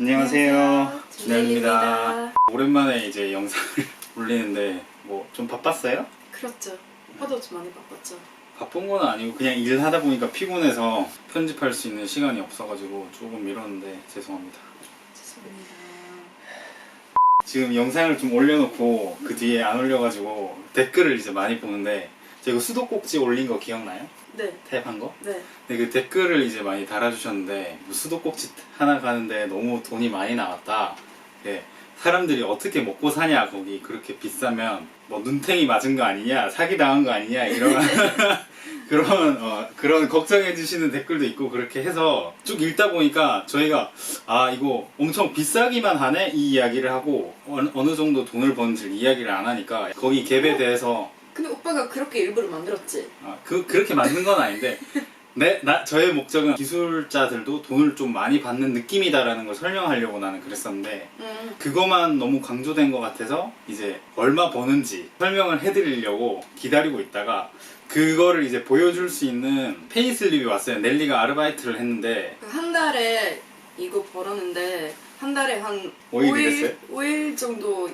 안녕하세요. 준현입니다. 오랜만에 이제 영상을 올리는데 뭐 좀 바빴어요? 그렇죠. 오빠도 좀 많이 바빴죠. 바쁜 건 아니고 그냥 일하다 보니까 피곤해서 편집할 수 있는 시간이 없어가지고 조금 미뤘는데 죄송합니다. 죄송합니다. 지금 영상을 좀 올려놓고 그 뒤에 안 올려가지고 댓글을 이제 많이 보는데 제가 수도꼭지 올린 거 기억나요? 네, 타입한 거? 네. 근데 그 댓글을 이제 많이 달아주셨는데 뭐 수도꼭지 하나 가는데 너무 돈이 많이 나왔다. 예, 사람들이 어떻게 먹고 사냐 거기 그렇게 비싸면 뭐 눈탱이 맞은 거 아니냐 사기 당한 거 아니냐 이런 그런 어, 그런 걱정해 주시는 댓글도 있고 그렇게 해서 쭉 읽다 보니까 저희가 아 이거 엄청 비싸기만 하네 이 이야기를 하고 어느, 어느 정도 돈을 버는지 이야기를 안 하니까 거기 갭에 대해서 근데 오빠가 그렇게 일부러 만들었지. 아, 그, 그렇게 맞는 건 아닌데, 내, 나, 저의 목적은 기술자들도 돈을 좀 많이 받는 느낌이다라는 걸 설명하려고 나는 그랬었는데, 음. 그거만 너무 강조된 것 같아서, 이제 얼마 버는지 설명을 해드리려고 기다리고 있다가, 그거를 이제 보여줄 수 있는 페이슬립이 왔어요. 넬리가 아르바이트를 했는데, 그한 달에 이거 벌었는데 한 달에 한 오일 5일, 일했어요? 5일 정도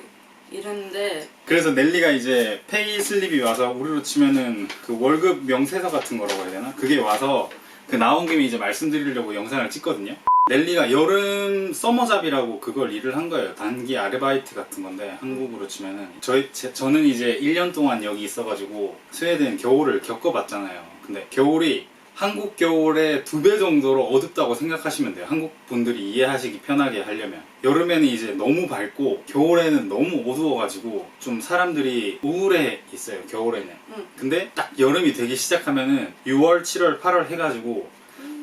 일했는데 그래서 넬리가 이제 페이 슬립이 와서 우리로 치면은 그 월급 명세서 같은 거라고 해야 되나? 그게 와서 그 나온 김에 이제 말씀드리려고 영상을 찍거든요. 넬리가 여름 서머잡이라고 그걸 일을 한 거예요. 단기 아르바이트 같은 건데 한국으로 치면은 저희 제- 저는 이제 1년 동안 여기 있어가지고 스웨덴 겨울을 겪어봤잖아요. 근데 겨울이 한국 겨울의 두 배 정도로 어둡다고 생각하시면 돼요. 한국 분들이 이해하시기 편하게 하려면. 여름에는 이제 너무 밝고 겨울에는 너무 어두워가지고 좀 사람들이 우울해 있어요. 겨울에는. 응. 근데 딱 여름이 되기 시작하면은 6월, 7월, 8월 해가지고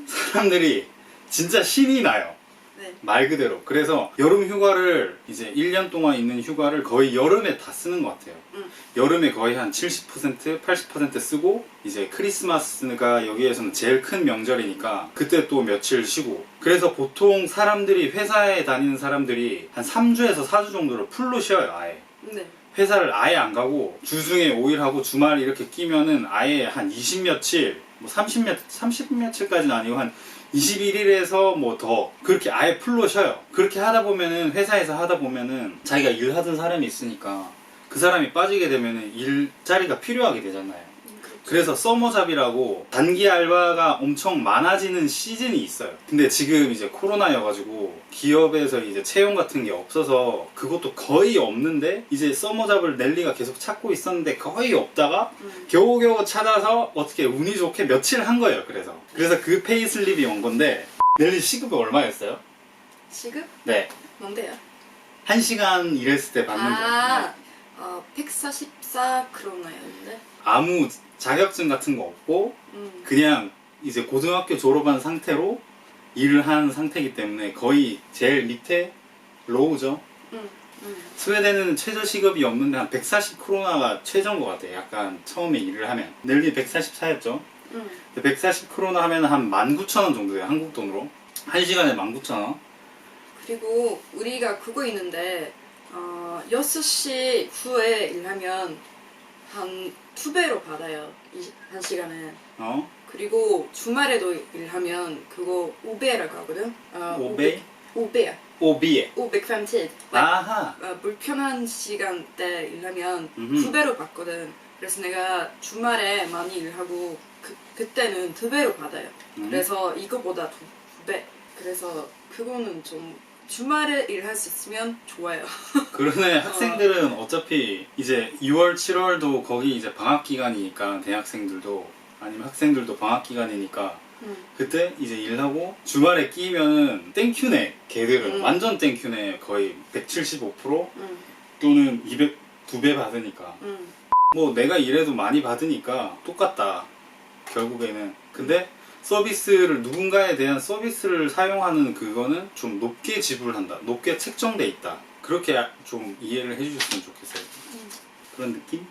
사람들이 진짜 신이 나요. 네. 말 그대로. 그래서 여름 휴가를 이제 1년 동안 있는 휴가를 거의 여름에 다 쓰는 것 같아요. 응. 여름에 거의 한 70%, 80% 쓰고 이제 크리스마스가 여기에서는 제일 큰 명절이니까 그때 또 며칠 쉬고 그래서 보통 사람들이 회사에 다니는 사람들이 한 3주에서 4주 정도를 풀로 쉬어요, 아예. 네. 회사를 아예 안 가고 주중에 5일 하고 주말 이렇게 끼면은 아예 한 20 며칠, 뭐 30 몇, 30 며칠까지는 아니고 한 21일에서 뭐 더 그렇게 아예 풀로 쉬어요. 그렇게 하다 보면은 회사에서 하다 보면은 자기가 일하던 사람이 있으니까 그 사람이 빠지게 되면은 일자리가 필요하게 되잖아요. 그래서 서머잡이라고 단기 알바가 엄청 많아지는 시즌이 있어요. 근데 지금 이제 코로나여가지고 기업에서 이제 채용 같은 게 없어서 그것도 거의 없는데 이제 서머잡을 넬리가 계속 찾고 있었는데 거의 없다가 음. 겨우겨우 찾아서 어떻게 운이 좋게 며칠 한 거예요. 그래서 그래서 그 페이슬립이 온 건데 넬리 시급이 얼마였어요? 시급? 네. 뭔데요? 한 시간 일했을 때 받는 거. 아, 네. 어, 144 크로나였는데. 아무 자격증 같은 거 없고 음. 그냥 이제 고등학교 졸업한 상태로 일을 한 상태이기 때문에 거의 제일 밑에 로우죠. 음. 음. 스웨덴은 최저 시급이 없는데 한 140 크로나가 최저인 것 같아요. 약간 처음에 일을 하면. 넬리 144였죠. 음. 140 크로나 하면 한 19,000원 정도 돼요. 한국 돈으로. 한 시간에 19,000원. 그리고 우리가 그거 있는데 어, 6시 후에 일하면 한두 배로 받아요. 이, 한 시간에. 어? 그리고 주말에도 일하면 그거 5배라고 하거든. 어, 5배? 5배야. 오비에. 550. 아하. 어, 불편한 시간대 일하면 음흠. 두 배로 받거든. 그래서 내가 주말에 많이 일하고 그, 그때는 두 배로 받아요. 음. 그래서 이거보다 두, 두 배. 그래서 그거는 좀 주말에 일할 수 있으면 좋아요. 그러네 학생들은 어차피 이제 6월, 7월도 거기 이제 방학 기간이니까 대학생들도 아니면 학생들도 방학 기간이니까 음. 그때 이제 일하고 주말에 끼면은 땡큐네 걔들은 음. 완전 땡큐네 거의 175% 음, 또는 200 두 배 받으니까 음, 뭐 내가 일해도 많이 받으니까 똑같다 결국에는 근데 서비스를 누군가에 대한 서비스를 사용하는 그거는 좀 높게 지불한다 높게 책정돼 있다 그렇게 좀 이해를 해주셨으면 좋겠어요 음. 그런 느낌?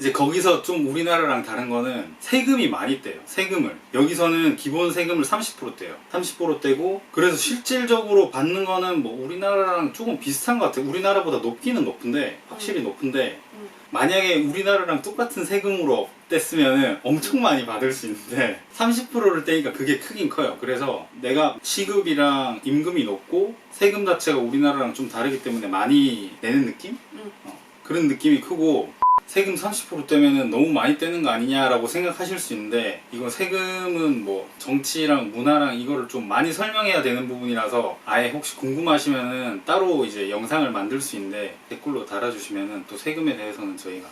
이제 거기서 좀 우리나라랑 다른 거는 세금이 많이 떼요. 세금을. 여기서는 기본 세금을 30% 떼요. 30% 떼고 그래서 실질적으로 받는 거는 뭐 우리나라랑 조금 비슷한 것 같아요. 우리나라보다 높기는 높은데 확실히 높은데 음. 만약에 우리나라랑 똑같은 세금으로 뗐으면은 엄청 많이 받을 수 있는데 30%를 떼니까 그게 크긴 커요. 그래서 내가 시급이랑 임금이 높고 세금 자체가 우리나라랑 좀 다르기 때문에 많이 내는 느낌? 응. 어, 그런 느낌이 크고 세금 30% 떼면은 너무 많이 떼는 거 아니냐라고 생각하실 수 있는데 이건 세금은 뭐 정치랑 문화랑 이거를 좀 많이 설명해야 되는 부분이라서 아예 혹시 궁금하시면은 따로 이제 영상을 만들 수 있는데 댓글로 달아주시면은 또 세금에 대해서는 저희가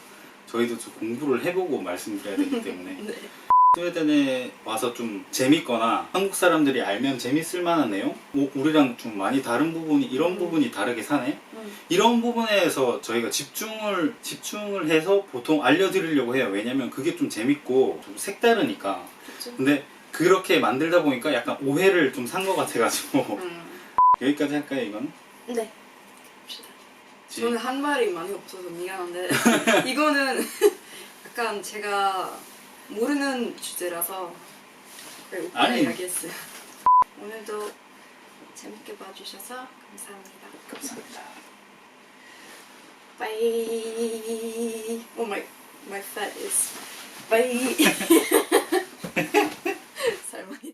저희도 좀 공부를 해보고 말씀드려야 되기 때문에 네. 스웨덴에 와서 좀 재밌거나 한국 사람들이 알면 재밌을 만한 내용? 뭐 우리랑 좀 많이 다른 부분이 이런 부분이 다르게 사네? 응. 이런 부분에서 저희가 집중을 집중을 해서 보통 알려드리려고 해요. 왜냐면 그게 좀 재밌고 좀 색다르니까. 그쵸? 근데 그렇게 만들다 보니까 약간 오해를 좀 산 것 같아가지고 응. 여기까지 할까요 이건? 네. 봅시다. 지- 저는 한 말이 많이 없어서 미안한데 이거는 약간 제가 모르는 주제라서 그냥 오빠 아니. 이야기했어요. 오늘도 재밌게 봐주셔서 감사합니다. 감사합니다. Bye. Oh my, my fat is. Bye.